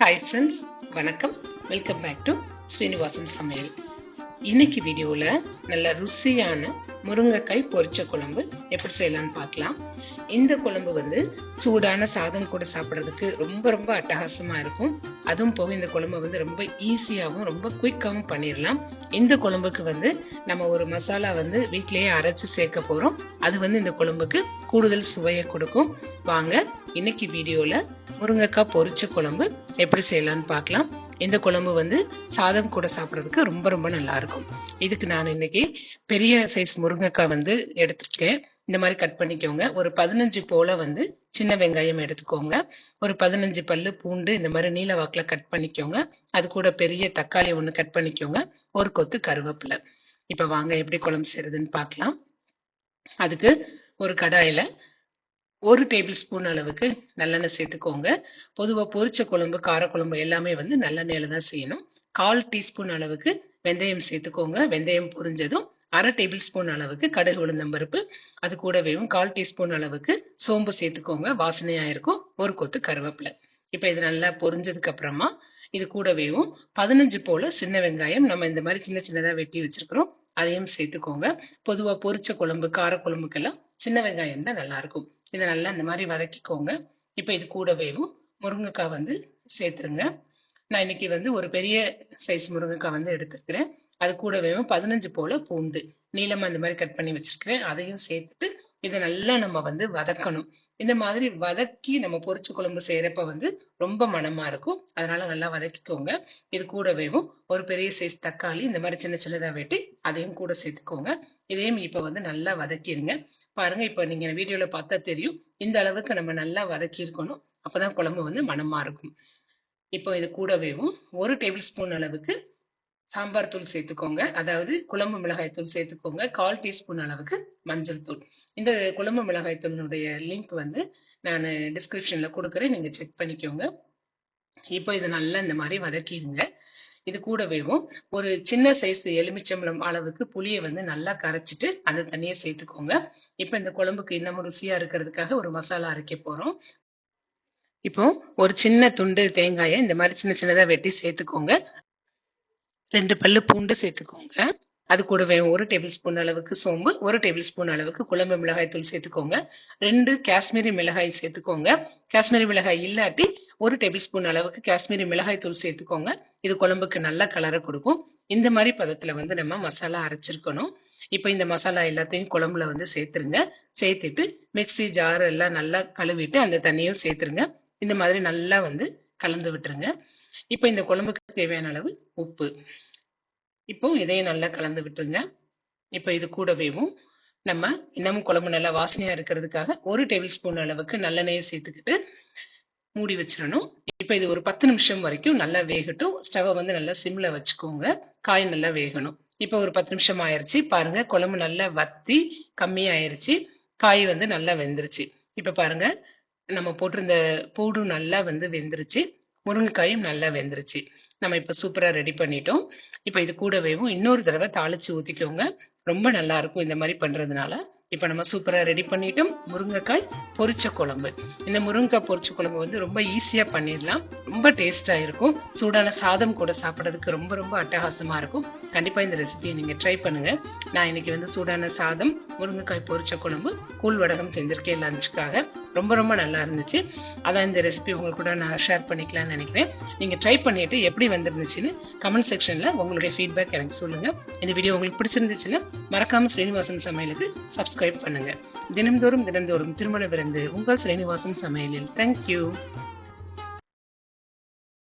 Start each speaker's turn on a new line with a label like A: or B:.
A: Hi friends வணக்கம். Welcome back to Srinivasan சமையல் இன்னைக்கு வீடியோவில் நல்ல ருசியான முருங்கைக்காய் பொரிச்ச குழம்பு எப்படி செய்யலாம்னு பார்க்கலாம். இந்த குழம்பு வந்து சூடான சாதம் கூட சாப்பிட்றதுக்கு ரொம்ப ரொம்ப அட்டகாசமாக இருக்கும். அதுவும் போக இந்த குழம்பு வந்து ரொம்ப ஈஸியாகவும் ரொம்ப குயிக்காகவும் பண்ணிடலாம் இந்த குழம்புக்கு வந்து நம்ம ஒரு மசாலா வந்து வீட்டிலேயே அரைச்சி சேர்க்க போகிறோம் அது வந்து இந்த குழம்புக்கு கூடுதல் சுவையை கொடுக்கும். வாங்க இன்னைக்கு வீடியோவில் முருங்கைக்காய் பொரிச்ச குழம்பு எப்படி செய்யலான்னு பார்க்கலாம். இந்த குழம்பு வந்து சாதம் கூட சாப்பிட்றதுக்கு ரொம்ப ரொம்ப நல்லா இருக்கும் இதுக்கு நான் இன்னைக்கு பெரிய சைஸ் முருங்கைக்காய் வந்து எடுத்துருக்கேன். இந்த மாதிரி கட் பண்ணிக்கோங்க. ஒரு பதினஞ்சு போல வந்து சின்ன வெங்காயம் எடுத்துக்கோங்க. ஒரு பதினஞ்சு பல்லு பூண்டு இந்த மாதிரி நீல வாக்கில் கட் பண்ணிக்கோங்க. அது கூட பெரிய தக்காளி ஒன்று கட் பண்ணிக்கோங்க. ஒரு கொத்து கருவேப்பிலை. இப்போ வாங்க எப்படி குழம்பு செய்யறதுன்னு பார்க்கலாம். அதுக்கு ஒரு கடாயில் ஒரு டேபிள் ஸ்பூன் அளவுக்கு நல்லெண்ணெய் சேர்த்துக்கோங்க. பொதுவாக பொரிச்ச குழம்பு காரக்குழம்பு எல்லாமே வந்து நல்லெண்ணெயில தான் செய்யணும். கால் டீஸ்பூன் அளவுக்கு வெந்தயம் சேர்த்துக்கோங்க. வெந்தயம் பொரிஞ்சதும் அரை டேபிள் ஸ்பூன் அளவுக்கு கடுகு உளுந்தம்பருப்பு அது கூடவேவும் கால் டீஸ்பூன் அளவுக்கு சோம்பு சேர்த்துக்கோங்க. வாசனையா இருக்கும். ஒரு கொத்து கருவேப்பிலை. இப்போ இது நல்லா பொரிஞ்சதுக்கு அப்புறமா இது கூடவேவும் பதினஞ்சு போல சின்ன வெங்காயம். நம்ம இந்த மாதிரி சின்ன சின்னதாக வெட்டி வச்சிருக்கிறோம். அதையும் சேர்த்துக்கோங்க. பொதுவாக பொரிச்ச குழம்பு காரக்குழம்புக்கெல்லாம் சின்ன வெங்காயம் தான் நல்லா இருக்கும். இதை நல்லா இந்த மாதிரி வதக்கிக்கோங்க. இப்போ இது கூடவேவும் முருங்கைக்காய் வந்து சேர்த்துருங்க. நான் இன்னைக்கு வந்து ஒரு பெரிய சைஸ் முருங்கைக்காய் வந்து எடுத்துருக்கிறேன். அது கூடவேவும் பதினஞ்சு போல பூண்டு. நீளமாக இந்த மாதிரி கட் பண்ணி வச்சிருக்கிறேன். அதையும் சேர்த்துட்டு இதை நல்லா நம்ம வந்து வதக்கணும். இந்த மாதிரி வதக்கி நம்ம பொரிச்ச குழம்பு செய்யறப்ப வந்து ரொம்ப மனமா இருக்கும். அதனால நல்லா வதக்கிக்கோங்க. இது கூடவேவும் ஒரு பெரிய சைஸ் தக்காளி இந்த மாதிரி சின்ன சின்னதாக வெட்டி அதையும் கூட சேர்த்துக்கோங்க. இதையும் இப்போ வந்து நல்லா வதக்கிடுங்க பாருங்க இப்போ நீங்க வீடியோல பார்த்தா தெரியும். இந்த அளவுக்கு நம்ம நல்லா வதக்கி இருக்கணும் அப்பதான் குழம்பு வந்து மனமாக இருக்கும். இப்போ இது கூடவேவும் ஒரு டேபிள் ஸ்பூன் அளவுக்கு சாம்பார் தூள் சேர்த்துக்கோங்க. அதாவது குழம்பு மிளகாய் தூள் சேர்த்துக்கோங்க. கால் டீஸ்பூன் அளவுக்கு மஞ்சள் தூள். இந்த குழம்பு மிளகாய் தூளினுடைய லிங்க் வந்து நான் டிஸ்கிரிப்ஷனில் கொடுக்குறேன். நீங்க செக் பண்ணிக்கோங்க. இப்போ இதை நல்லா இந்த மாதிரி வதக்கிடுங்க இது கூடவேவும் ஒரு சின்ன சைஸ் எலுமிச்சம்பழம் அளவுக்கு புளியை வந்து நல்லா கரைச்சிட்டு அந்த தண்ணியை சேர்த்துக்கோங்க. இப்போ இந்த குழம்புக்கு இன்னமும் ருசியா இருக்கிறதுக்காக ஒரு மசாலா அரைக்க போறோம். இப்போ ஒரு சின்ன துண்டு தேங்காயை இந்த மாதிரி சின்ன சின்னதாக வெட்டி சேர்த்துக்கோங்க. ரெண்டு பல்லு பூண்டு சேர்த்துக்கோங்க. அது கூடவே ஒரு டேபிள் ஸ்பூன் அளவுக்கு சோம்பு ஒரு டேபிள் ஸ்பூன் அளவுக்கு குழம்பு மிளகாய் தூள் சேர்த்துக்கோங்க. ரெண்டு காஷ்மீரி மிளகாய் சேர்த்துக்கோங்க. காஷ்மீரி மிளகாய் இல்லாட்டி ஒரு டேபிள் ஸ்பூன் அளவுக்கு காஷ்மீரி மிளகாய் தூள் சேர்த்துக்கோங்க. இது குழம்புக்கு நல்ல கலரை கொடுக்கும். இந்த மாதிரி பதத்துல வந்து நம்ம மசாலா அரைச்சிருக்கணும். இப்போ இந்த மசாலா எல்லாத்தையும் குழம்புல வந்து சேர்த்துருங்க. சேர்த்துட்டு மிக்சி ஜார் எல்லாம் நல்லா கழுவிட்டு அந்த தண்ணியும் சேர்த்துருங்க. இந்த மாதிரி நல்லா வந்து கலந்து விட்டுருங்க. இப்போ இந்த குழம்புக்கு தேவையான அளவு உப்பு. இப்போ இதையும் நல்லா கலந்து விட்டுருங்க. இப்போ இது கூடவேவும் நம்ம இன்னமும் குழம்பு நல்லா வாசனையா இருக்கிறதுக்காக ஒரு டேபிள் ஸ்பூன் அளவுக்கு நல்லெண்ணெயை சேர்த்துக்கிட்டு மூடி வச்சிடணும். இப்போ இது ஒரு பத்து நிமிஷம் வரைக்கும் நல்லா வேகட்டும். ஸ்டவ்வை வந்து நல்லா சிம்ல வச்சுக்கோங்க. காய் நல்லா வேகணும். இப்போ ஒரு பத்து நிமிஷம் ஆயிருச்சு. பாருங்க குழம்பு நல்லா வத்தி கம்மியாயிருச்சு. காய் வந்து நல்லா வெந்துருச்சு. இப்போ பாருங்க நம்ம போட்டிருந்த பூடும் நல்லா வந்து வெந்துருச்சு. முருங்கைக்காயும் நல்லா வெந்துருச்சு. நம்ம இப்போ சூப்பராக ரெடி பண்ணிட்டோம். இப்போ இது கூடவேவும் இன்னொரு தடவை தாளிச்சு ஊற்றிக்கோங்க ரொம்ப நல்லா இருக்கும் இந்த மாதிரி பண்ணுறதுனால இப்போ நம்ம சூப்பராக ரெடி பண்ணிட்டோம். முருங்கைக்காய் பொரிச்ச குழம்பு. இந்த முருங்கைக்காய் பொரிச்ச குழம்பு வந்து ரொம்ப ஈஸியாக பண்ணிடலாம். ரொம்ப டேஸ்ட்டாக இருக்கும். சூடான சாதம் கூட சாப்பிட்றதுக்கு ரொம்ப ரொம்ப அட்டகாசமாக இருக்கும். கண்டிப்பாக இந்த ரெசிபியை நீங்கள் ட்ரை பண்ணுங்கள் நான் இன்றைக்கி வந்து சூடான சாதம் முருங்கைக்காய் பொரிச்ச குழம்பு கூழ் வடகம் செஞ்சுருக்கேன் லஞ்சுக்காக ரொம்ப ரொம்ப நல்லா இருந்துச்சு. அதான் இந்த ரெசிபி உங்க கூட நான் ஷேர் பண்ணிக்கலாம்னு நினைக்கிறேன். நீங்கள் ட்ரை பண்ணிட்டு எப்படி வந்துருந்துச்சுன்னு கமெண்ட் செக்ஷனில் உங்களுடைய ஃபீட்பேக் எனக்கு சொல்லுங்கள் இந்த வீடியோ உங்களுக்கு பிடிச்சிருந்துச்சுன்னா மறக்காமல் ஸ்ரீனிவாசன் சமையலுக்கு சப்ஸ்கிரைப் பண்ணுங்கள் தினம்தோறும் தினந்தோறும் திருமண விருந்து உங்கள் ஸ்ரீனிவாசன் சமையலில். தேங்க்யூ